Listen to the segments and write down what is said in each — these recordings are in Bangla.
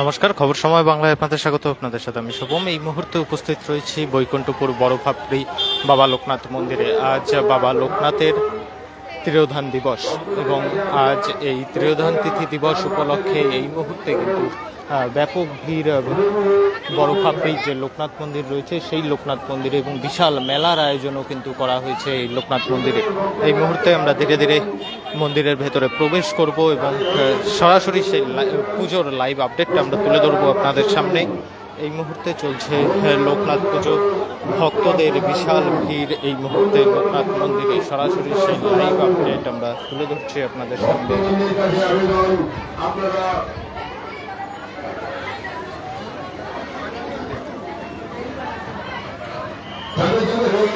নমস্কার, খবর সময় বাংলায় আপনাদের স্বাগত। আপনাদের সাথে আমি শুভম। এই মুহূর্তে উপস্থিত রয়েছি বৈকুণ্ঠপুর বড় ভাপড়ি বাবা লোকনাথ মন্দিরে। আজ বাবা লোকনাথের ত্রিয়োধান দিবস এবং আজ এই ত্রিয়োধান তিথি দিবস উপলক্ষে এই মুহূর্তে কিন্তু ব্যাপক ভিড় আহ, বড় ভাপড়ির যে লোকনাথ মন্দির রয়েছে সেই লোকনাথ মন্দিরে এবং বিশাল মেলার আয়োজনও কিন্তু করা হয়েছে এই লোকনাথ মন্দিরে। এই মুহূর্তে আমরা ধীরে ধীরে মন্দিরের ভেতরে প্রবেশ করব এবং সরাসরি সেই পুজোর লাইভ আপডেটটা আমরা তুলে ধরবো আপনাদের সামনে। এই মুহূর্তে চলছে লোকনাথ পুজো। ভক্তদের বিশাল ভিড় এই মুহূর্তে লোকনাথ মন্দিরে। সরাসরি সেই লাইভ আপডেট আমরা তুলে ধরছি আপনাদের সামনে আপনারা যাদের যাদের হয়ে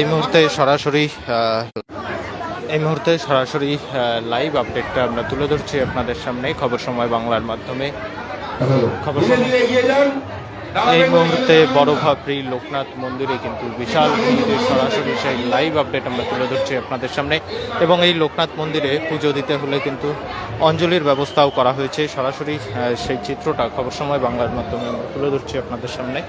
এই মুহূর্তে সরাসরি এই মুহূর্তে সরাসরি লাইভ আপডেটটা আমরা তুলে ধরছি আপনাদের সামনে খবর সময় বাংলার মাধ্যমে। খবর এই মুহূর্তে বড় ভাপড়ি লোকনাথ মন্দিরে কিন্তু বিশাল ভিড়ে সরাসরি সেই লাইভ আপডেট আমরা তুলে ধরছি আপনাদের সামনে। এবং এই লোকনাথ মন্দিরে পুজো দিতে হলে কিন্তু অঞ্জলির ব্যবস্থাও করা হয়েছে। সরাসরি সেই চিত্রটা খবর সময় বাংলার মাধ্যমে আমরা তুলে ধরছি আপনাদের সামনে।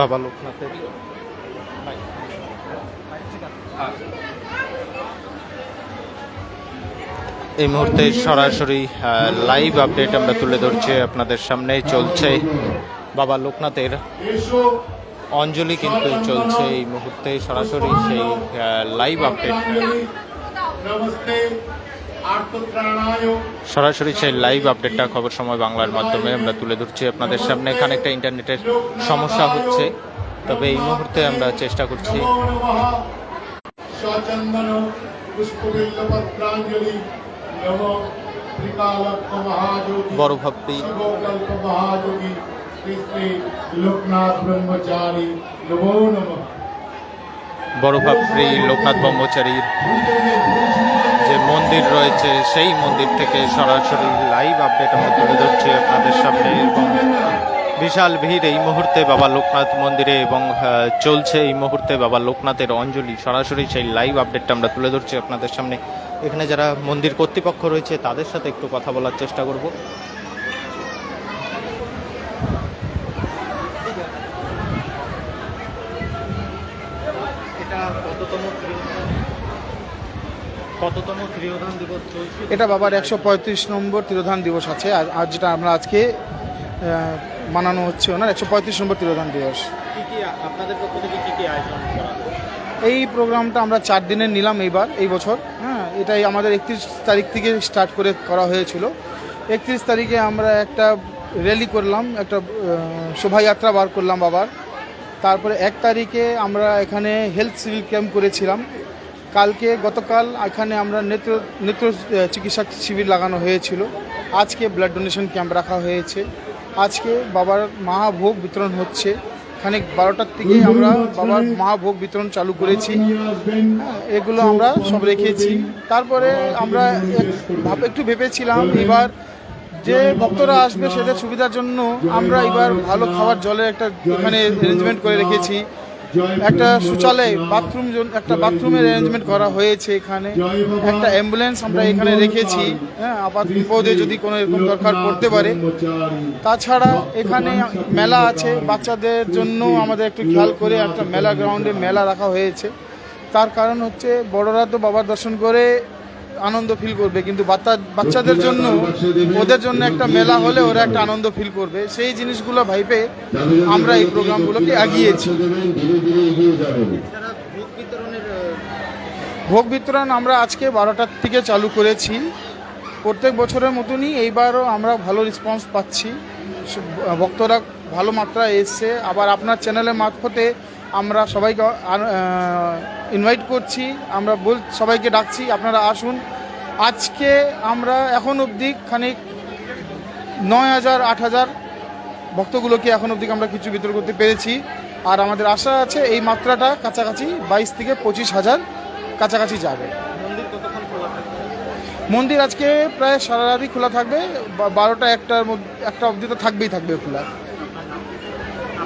বাবা লোকনাথের। এই মুহূর্তে সরাসরি লাইভ আপডেট আমরা তুলে ধরছি আপনাদের সামনে। চলছে বাবা লোকনাথের। অঞ্জলি কিন্তু চলছে এই মুহূর্তে সরাসরি সেই লাইভ আপডেট সরাসরি সেই লাইভ আপডেটটা খবর সময় বাংলার মাধ্যমে আমরা তুলে ধরছি আপনাদের সামনে। এখানে একটা ইন্টারনেটের সমস্যা হচ্ছে। তবে এই মুহূর্তে আমরা চেষ্টা করছি। বড় ভক্তি। লোকনাথ ব্রহ্মচারী। নমো নমঃ। বড় ভাপড়ি লোকনাথ ব্রহ্মচারীর যে মন্দির রয়েছে, সেই মন্দির থেকে সরাসরি লাইভ আপডেট আমরা তুলে ধরছি আপনাদের সামনে এবং বিশাল ভিড় এই মুহূর্তে বাবা লোকনাথ মন্দিরে এবং চলছে এই মুহূর্তে বাবা লোকনাথের অঞ্জলি। সরাসরি সেই লাইভ আপডেটটা আমরা তুলে ধরছি আপনাদের সামনে। এখানে যারা মন্দির কর্তৃপক্ষ রয়েছে, তাদের সাথে একটু কথা বলার চেষ্টা করব। কততম কততম ত্রিয়োধান দিবস চলছে? এটা বাবার একশো পঁয়ত্রিশ নম্বর তিরোধান দিবস আছে। আর আজ যেটা আমরা আজকে মানানো হচ্ছে ওনার একশো পঁয়ত্রিশ নম্বর তিরোধান দিবস। কি কি আপনাদের পক্ষ থেকে কি কি আয়োজন করা এই প্রোগ্রামটা আমরা চার দিনের নিলাম এইবার এই বছর। হ্যাঁ এটাই আমাদের একত্রিশ তারিখ থেকে স্টার্ট করে করা হয়েছিল। একত্রিশ তারিখে আমরা একটা র্যালি করলাম একটা শোভাযাত্রা বার করলাম বাবার। তারপরে এক তারিখে আমরা এখানে হেলথ সিভিল ক্যাম্প করেছিলাম। কালকে গতকাল এখানে আমরা নেত্র নেত্র চিকিৎসা শিবির লাগানো হয়েছিল। আজকে ব্লাড ডোনেশন ক্যাম্প রাখা হয়েছে। আজকে বাবার মহাভোগ বিতরণ হচ্ছে। খানিক বারোটার থেকে আমরা বাবার মহাভোগ বিতরণ চালু করেছি। হ্যাঁ, এগুলো আমরা সব রেখেছি। তারপরে আমরা একটু ভেবেছিলাম এবার যে ভক্তরা আসবে সেদের সুবিধার জন্য আমরা এবার ভালো খাবার জলের একটা এখানে অ্যারেঞ্জমেন্ট করে রেখেছি। একটা শৌচালয় বাথরুম একটা বাথরুমের অ্যারেঞ্জমেন্ট করা হয়েছে এখানে। একটা অ্যাম্বুলেন্স আমরা এখানে রেখেছি হ্যাঁ আপাত বিপদে যদি কোনো এরকম দরকার পড়তে পারে। তাছাড়া এখানে মেলা আছে, বাচ্চাদের জন্য আমাদের একটু খেয়াল করে একটা মেলা গ্রাউন্ডে মেলা রাখা হয়েছে। তার কারণ হচ্ছে বড়রা তো বাবার দর্শন করে আনন্দ ফিল করবে, কিন্তু বাচ্চা বাচ্চাদের জন্য, ওদের জন্য একটা মেলা হলে ওরা একটা আনন্দ ফিল করবে। সেই জিনিসগুলো ভাইবে আমরা এই প্রোগ্রামগুলোকে এগিয়েছি। ভোগ বিতরণ আমরা আজকে বারোটার থেকে চালু করেছি। প্রত্যেক বছরের মতনই এইবারও আমরা ভালো রেসপন্স পাচ্ছি। ভক্তরা ভালো মাত্রায় এসছে। আবার আপনার চ্যানেলের মারফতে আমরা সবাইকে ইনভাইট করছি আমরা বল সবাইকে ডাকছি আপনারা আসুন। আজকে আমরা এখন অবধি খানিক নয় হাজার আট হাজার ভক্তগুলোকে এখন অবধি আমরা কিছু বিতরণ করতে পেরেছি। আর আমাদের আশা আছে এই মাত্রাটা কাছাকাছি বাইশ থেকে পঁচিশ হাজার কাছাকাছি যাবে। মন্দির আজকে প্রায় সারা রাতই খোলা থাকবে বারোটা একটার মধ্যে একটা অবধি তো থাকবেই থাকবে খোলা।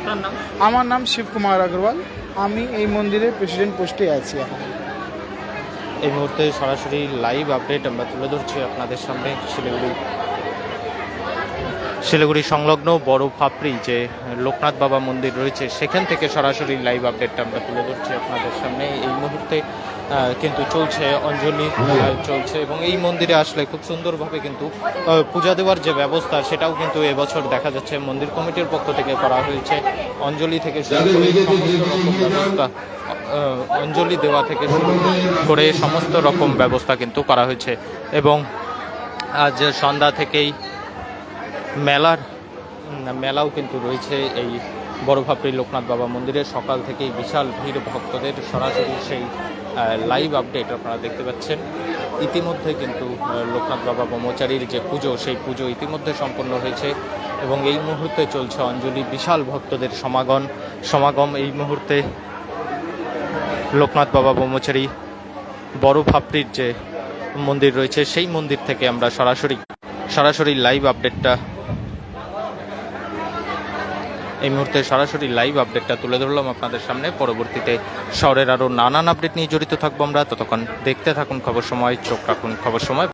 আপনার নাম? আমার নাম শিবকুমার আগরওয়াল। আমি এই মন্দিরের প্রেসিডেন্ট পোস্টে আছি এখন। এই মুহূর্তে সরাসরি লাইভ আপডেট আমরা তুলে ধরছি আপনাদের সামনে শিলিগুড়ি। শিলিগুড়ি সংলগ্ন বড় ফাপড়ি যে লোকনাথ বাবা মন্দির রয়েছে সেখান থেকে সরাসরি লাইভ আপডেটটা আমরা তুলে ধরছি আপনাদের সামনে। এই মুহূর্তে কিন্তু চলছে অঞ্জলি চলছে। এবং এই মন্দিরে আসলে খুব সুন্দরভাবে কিন্তু পূজা দেওয়ার যে ব্যবস্থা, সেটাও কিন্তু এবছর দেখা যাচ্ছে। মন্দির কমিটির পক্ষ থেকে করা হয়েছে। অঞ্জলি থেকে ব্যবস্থা অঞ্জলি দেওয়া থেকে করে সমস্ত রকম ব্যবস্থা কিন্তু করা হয়েছে। এবং আজ সন্ধ্যা থেকেই মেলার মেলাও কিন্তু রয়েছে এই বড় লোকনাথ বাবা মন্দিরে। সকাল থেকেই বিশাল ভিড় ভক্তদের সরাসরি সেই লাইভ আপডেট আপনারা দেখতে পাচ্ছেন। ইতিমধ্যে কিন্তু লোকনাথ বাবা ব্রহ্মচারীর যে পুজো, সেই পুজো ইতিমধ্যে সম্পন্ন হয়েছে এবং এই মুহূর্তে চলছে অঞ্জলি বিশাল ভক্তদের সমাগম। সমাগম এই মুহূর্তে লোকনাথ বাবা ব্রহ্মচারী বড় ভাপড়ির যে মন্দির রয়েছে, সেই মন্দির থেকে আমরা সরাসরি সরাসরি লাইভ আপডেটটা এই মুহূর্তে সরাসরি লাইভ আপডেটটা তুলে ধরলাম আপনাদের সামনে। পরবর্তীতে শহরের আরও নানান আপডেট নিয়ে জড়িত থাকব আমরা। ততক্ষণ দেখতে থাকুন খবর সময়, চোখ রাখুন খবর সময়।